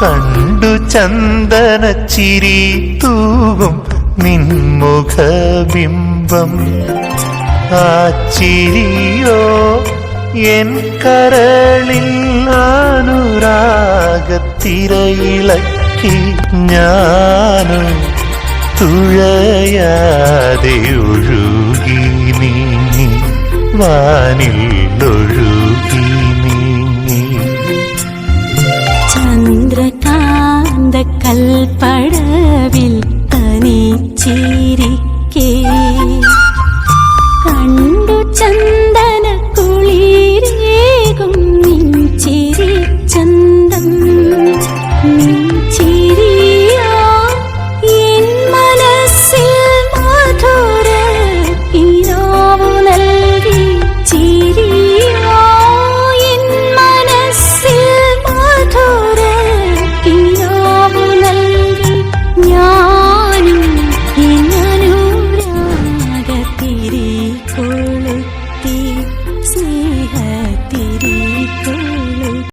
കണ്ടു ചന്ദനച്ചിരി തൂകും നിൻമുഖബിംബം. ആ ചിരിയോ എൻ കരളിൽ അനുരാഗത്തിരയിളക്കി ഞാനും തുഴയാതെ ഒഴുകി നീങ്ങി വാനിൽ கல்பட